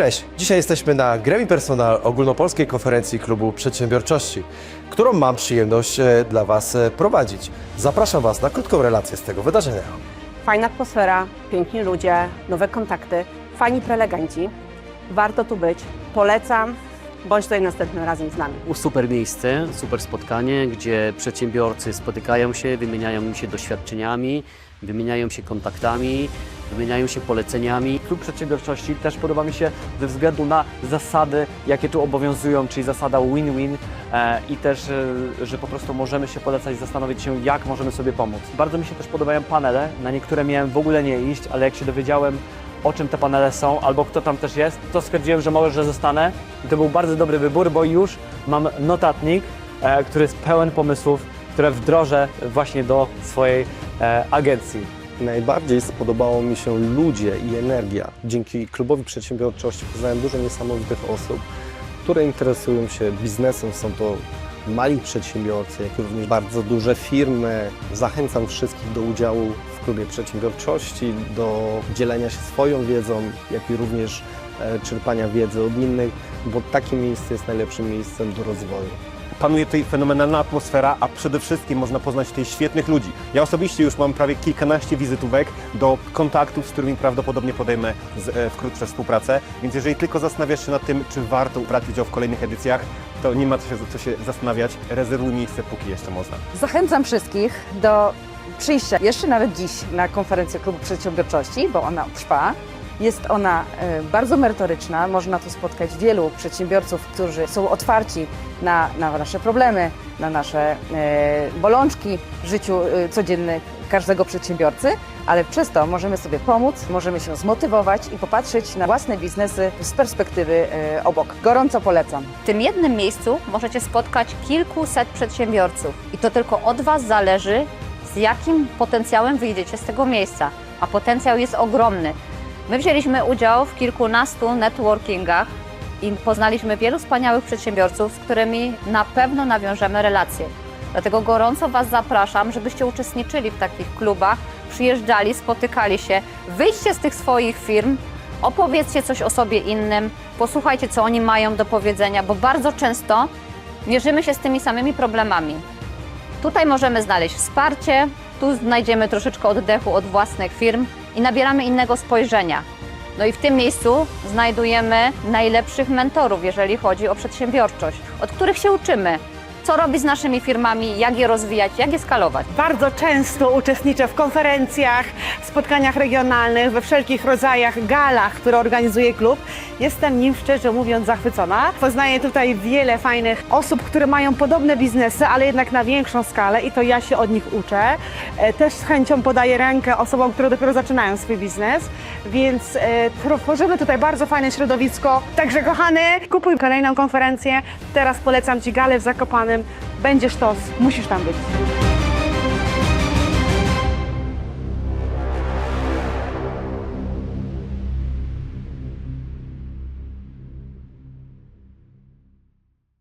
Cześć, dzisiaj jesteśmy na Gremi Personal ogólnopolskiej konferencji Klubu Przedsiębiorczości, którą mam przyjemność e, dla Was e, prowadzić. Zapraszam Was na krótką relację z tego wydarzenia. Fajna atmosfera, piękni ludzie, nowe kontakty, fajni prelegenci. Warto tu być. Polecam. Bądź tutaj następnym razem z nami. Super miejsce, super spotkanie, gdzie przedsiębiorcy spotykają się, wymieniają się doświadczeniami, wymieniają się kontaktami, wymieniają się poleceniami. Klub Przedsiębiorczości też podoba mi się ze względu na zasady, jakie tu obowiązują, czyli zasada win-win e, i też, e, że po prostu możemy się polecać, zastanowić się, jak możemy sobie pomóc. Bardzo mi się też podobają panele, na niektóre miałem w ogóle nie iść, ale jak się dowiedziałem, o czym te panele są, albo kto tam też jest, to stwierdziłem, że może, że zostanę. I to był bardzo dobry wybór, bo już mam notatnik, e, który jest pełen pomysłów, które wdrożę właśnie do swojej agencji. Najbardziej spodobało mi się ludzie i energia. Dzięki klubowi przedsiębiorczości poznałem dużo niesamowitych osób, które interesują się biznesem. Są to mali przedsiębiorcy, jak również bardzo duże firmy. Zachęcam wszystkich do udziału w klubie przedsiębiorczości, do dzielenia się swoją wiedzą, jak i również e, czerpania wiedzy od innych, bo takie miejsce jest najlepszym miejscem do rozwoju. Panuje tutaj fenomenalna atmosfera, a przede wszystkim można poznać tutaj świetnych ludzi. Ja osobiście już mam prawie kilkanaście wizytówek do kontaktów, z którymi prawdopodobnie podejmę z, e, wkrótce współpracę, więc jeżeli tylko zastanawiasz się nad tym, czy warto brać udział w kolejnych edycjach, to nie ma co się, co się zastanawiać, rezerwuj miejsce, póki jeszcze można. Zachęcam wszystkich do przyjścia jeszcze nawet dziś na konferencję Klubu Przedsiębiorczości, bo ona trwa. Jest ona e, bardzo merytoryczna. Można tu spotkać wielu przedsiębiorców, którzy są otwarci na, na nasze problemy, na nasze e, bolączki w życiu e, codziennym każdego przedsiębiorcy, ale przez to możemy sobie pomóc, możemy się zmotywować i popatrzeć na własne biznesy z perspektywy obok. Gorąco polecam. W tym jednym miejscu możecie spotkać kilkuset przedsiębiorców i to tylko od Was zależy, z jakim potencjałem wyjdziecie z tego miejsca. A potencjał jest ogromny. My wzięliśmy udział w kilkunastu networkingach i poznaliśmy wielu wspaniałych przedsiębiorców, z którymi na pewno nawiążemy relacje. Dlatego gorąco Was zapraszam, żebyście uczestniczyli w takich klubach, przyjeżdżali, spotykali się, wyjdźcie z tych swoich firm, opowiedzcie coś o sobie innym, posłuchajcie, co oni mają do powiedzenia, bo bardzo często mierzymy się z tymi samymi problemami. Tutaj możemy znaleźć wsparcie, tu znajdziemy troszeczkę oddechu od własnych firm i nabieramy innego spojrzenia. No i w tym miejscu znajdujemy najlepszych mentorów, jeżeli chodzi o przedsiębiorczość, od których się uczymy, co robić z naszymi firmami, jak je rozwijać, jak je skalować. Bardzo często uczestniczę w konferencjach, spotkaniach regionalnych, we wszelkich rodzajach galach, które organizuje klub. Jestem nim szczerze mówiąc zachwycona. Poznaję tutaj wiele fajnych osób, które mają podobne biznesy, ale jednak na większą skalę i to ja się od nich uczę. E, Też z chęcią podaję rękę osobom, które dopiero zaczynają swój biznes, więc e, tworzymy tutaj bardzo fajne środowisko. Także kochany, kupuj kolejną konferencję. Teraz polecam Ci galę w Zakopanem. Będziesz tos, musisz tam być.